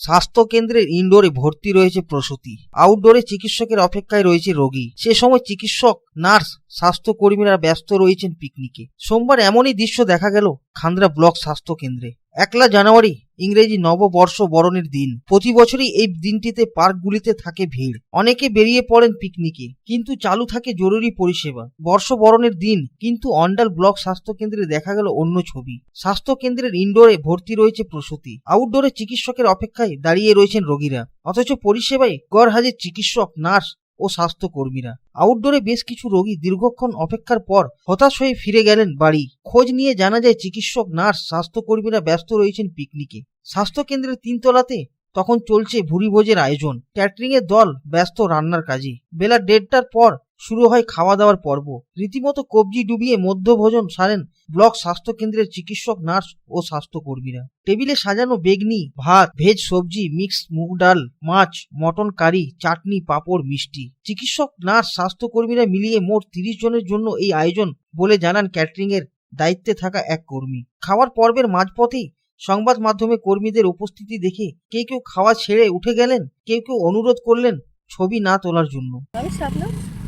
স্বাস্থ্য কেন্দ্রের ইনডোরে ভর্তি রয়েছে প্রসূতি। আউটডোরে চিকিৎসকের অপেক্ষায় রয়েছে রোগী। সে সময় চিকিৎসক, নার্স, স্বাস্থ্যকর্মীরা ব্যস্ত রয়েছেন পিকনিকে সোমবার এমনই দৃশ্য দেখা গেল খান্দ্রা ব্লক স্বাস্থ্য কেন্দ্রে একলা জানুয়ারি, ইংরেজি নববর্ষ বরণের দিন। প্রতি বছরই এই দিনটিতে পার্কগুলিতে থাকে ভিড়। অনেকে বেরিয়ে পড়েন পিকনিকে, কিন্তু চালু থাকে জরুরি পরিষেবা। বর্ষবরণের দিন কিন্তু অন্ডাল ব্লক স্বাস্থ্য কেন্দ্রে দেখা গেল অন্য ছবি। স্বাস্থ্য কেন্দ্রের ইনডোরে ভর্তি রয়েছে প্রসূতি। আউটডোরে চিকিৎসকের অপেক্ষায় দাঁড়িয়ে রয়েছেন রোগীরা। অথচ পরিষেবায় গড় হাজির চিকিৎসক, নার্স ও স্বাস্থ্যকর্মীরা। আউটডোরে বেশ কিছু রোগী দীর্ঘক্ষণ অপেক্ষার পর হতাশ হয়ে ফিরে গেলেন বাড়ি। খোঁজ নিয়ে জানা যায়, চিকিৎসক, নার্স, স্বাস্থ্যকর্মীরা ব্যস্ত রয়েছেন পিকনিকে স্বাস্থ্যকেন্দ্রের তিনতলাতে তখন চলছে ভুরিভোজের আয়োজন। ক্যাটারিং এর দল ব্যস্ত রান্নার কাজে। বেলা দেড়টার পর শুরু হয় খাওয়া দাওয়ার পর্ব। রীতিমতো কবজি ডুবিয়ে মধ্যভোজন সারেন ব্লক স্বাস্থ্য কেন্দ্রের চিকিৎসক, নার্স ও স্বাস্থ্যকর্মীরা। টেবিলে সাজানো বেগনি, ভাত, ভেজ সবজি মিক্স মুগ ডাল, মাছ, মটন কারি, চাটনি, পাঁপড়, মিষ্টি। চিকিৎসক, নার্স, স্বাস্থ্যকর্মীরা মিলিয়ে মোট তিরিশ জনের জন্য এই আয়োজন বলে জানান ক্যাটারিং এর দায়িত্বে থাকা এক কর্মী। খাওয়ার পর্বের মাঝপথেই সংবাদ মাধ্যমে কর্মীদের উপস্থিতি দেখে কেউ কেউ খাওয়া ছেড়ে উঠে গেলেন, কেউ কেউ অনুরোধ করলেন ছবি না তোলার জন্য।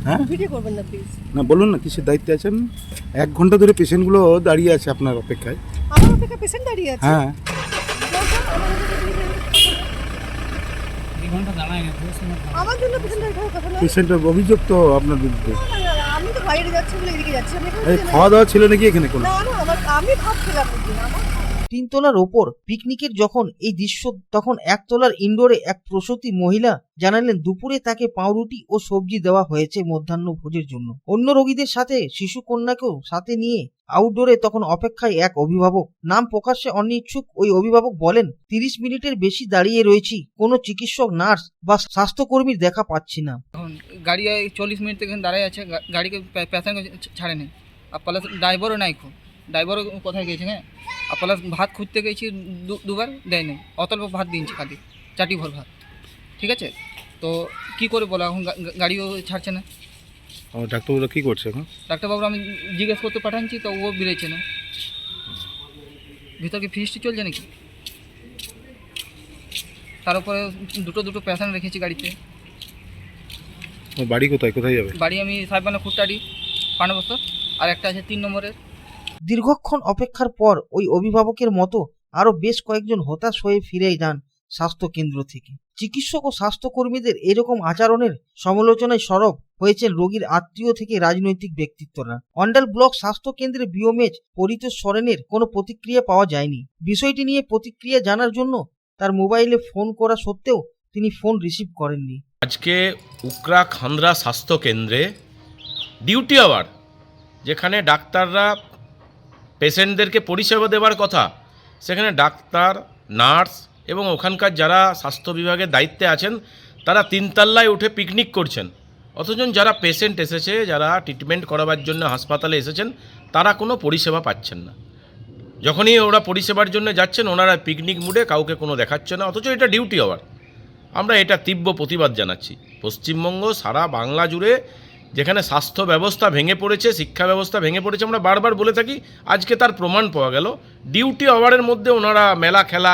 হ্যাঁ? ভিডিও করবেন না প্লিজ না বলুন না কিসের দায়িত্বে আছেন? এক ঘণ্টা ধরে পেশেন্টগুলো দাঁড়িয়ে আছে আপনার অপেক্ষায়। আমার অপেক্ষা পেশেন্ট দাঁড়িয়ে আছে। হ্যাঁ। আমার জন্য পেশেন্ট দাঁড়িয়ে থাকার কথা না পেশেন্টের অভিযোগ তো আপনার বিরুদ্ধে। আমি তো বাইরে যাচ্ছি বলে এদিকে যাচ্ছি। আমি এই খাওয়া দাওয়া ছিল নাকি এখানে কোনো? না না আমার আমি আমার তিনতলার ওপর পিকনিকের যখন এই দৃশ্য, তখন একতলার ইনডোরে এক প্রসূতি মহিলা জানালেন, দুপুরে তাকে পাউরুটি ও সবজি দেওয়া হয়েছে মধ্যাহ্ন ভোজের জন্য। অন্য রোগীদের সাথে শিশু কন্যাকেও সাথে নিয়ে আউটডোরে তখন অপেক্ষায় এক অভিভাবক। নাম প্রকাশ্যে অনিচ্ছুক ওই অভিভাবক বলেন, তিরিশ মিনিটের বেশি দাঁড়িয়ে রয়েছি। কোনো চিকিৎসক, নার্স বা স্বাস্থ্যকর্মীর দেখা পাচ্ছি না। গাড়ি চল্লিশ মিনিট থেকে দাঁড়ায় আছে। গাড়িকে প্যাসেঞ্জার ছাড়ে নেই আর প্লাস ড্রাইভারও নাই ড্রাইভারও কোথায় গেছে হ্যাঁ? আর প্লাস ভাত খুঁজতে গেছি দুবার দেয় নাই। অতল্প ভাত দিনছে খালি চাটি ভর ভাত। ঠিক আছে? তো কি করে বলো এখন গাড়িও ছাড়ছে না। ও, ডাক্তারবাবুরা কি করছে এখন? ডাক্তারবাবু আমি জিজ্ঞেস করতে পাঠাচ্ছি তো ও বেরোচ্ছে না। ভিতরে কি ফিস্টি চলছে নাকি? তার উপরে দুটো দুটো প্যাসেন্ট রেখেছি গাড়িতে। বাড়ি কোথায়? কোথায় যাবে? বাড়ি আমি সাহেবানা খুঁটারি পানবস্তর আর একটা আছে তিন নম্বরের। দীর্ঘক্ষণ অপেক্ষার পর ওই অভিভাবকের মতো আরও বেশ কয়েকজন হতাশ হয়ে ফিরে যান স্বাস্থ্য কেন্দ্র থেকে। চিকিৎসক ও স্বাস্থ্যকর্মীদের এরকম আচরণের সমালোচনায় সরব হয়েছেন রোগীর আত্মীয় থেকে রাজনৈতিক ব্যক্তিত্বরা। অন্ডাল ব্লক স্বাস্থ্য কেন্দ্রে বিওমেজ পরিতোষ সরেনের কোনো প্রতিক্রিয়া পাওয়া যায়নি। বিষয়টি নিয়ে প্রতিক্রিয়া জানার জন্য তার মোবাইলে ফোন করা সত্ত্বেও তিনি ফোন রিসিভ করেননি। আজকে উকরা খান্দ্রা স্বাস্থ্য কেন্দ্রে ডিউটি আওয়ার, যেখানে ডাক্তাররা পেশেন্টদেরকে পরিষেবা দেওয়ার কথা। সেখানে ডাক্তার, নার্স এবং ওখানকার যারা স্বাস্থ্য বিভাগের দায়িত্বে আছেন, তারা তিনতলায় উঠে পিকনিক করছেন। অথচ যারা পেশেন্ট এসেছে, যারা ট্রিটমেন্ট করাবার জন্য হাসপাতালে এসেছেন, তারা কোনো পরিষেবা পাচ্ছেন না। যখনই ওরা পরিষেবার জন্য যাচ্ছেন, ওনারা পিকনিক মুডে কাউকে কোনো দেখাচ্ছে না, অথচ এটা ডিউটি আওয়ার। আমরা এটা তীব্র প্রতিবাদ জানাচ্ছি। পশ্চিমবঙ্গ সারা বাংলা জুড়ে যেখানে স্বাস্থ্য ব্যবস্থা ভেঙে পড়েছে শিক্ষা ব্যবস্থা ভেঙে পড়েছে আমরা বারবার বলে থাকি আজকে তার প্রমাণ পাওয়া গেল ডিউটি আওয়ারের মধ্যে ওনারা মেলা খেলা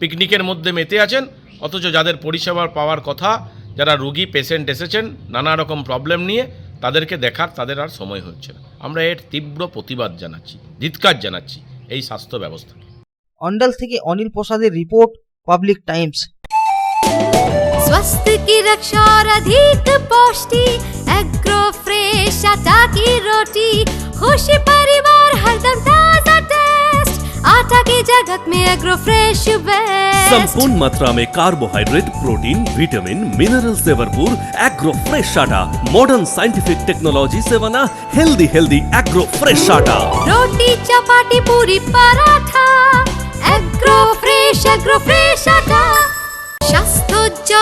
পিকনিকের মধ্যে মেতে আছেন অথচ যাদের পরিষেবা পাওয়ার কথা যারা রুগী পেশেন্ট এসেছেন নানা রকম প্রবলেম নিয়ে তাদেরকে দেখার তাদের আর সময় হচ্ছে না আমরা এর তীব্র প্রতিবাদ জানাচ্ছি ধিৎকার জানাচ্ছি এই স্বাস্থ্য ব্যবস্থা অন্ডাল থেকে অনিল প্রসাদের রিপোর্ট পাবলিক টাইমস स्वास्थ्य की रक्षा और अधिक पौष्टि रोटी खुशी परिवार हरदम ताजा टेस्ट आटा की जगत में एग्रो फ्रेश बेस्ट संपूर्ण मात्रा में कार्बोहाइड्रेट प्रोटीन विटामिन मिनरल से भरपूर एग्रो फ्रेश आटा मॉडर्न साइंटिफिक टेक्नोलॉजी से बना हेल्दी हेल्दी एग्रो फ्रेश आटा रोटी चपाटी पूरी पराठा एग्रो फ्रेश एग्रो फ्रेश आटा স্বাস্থ্যোজ্জ্বল দেহে সঠিক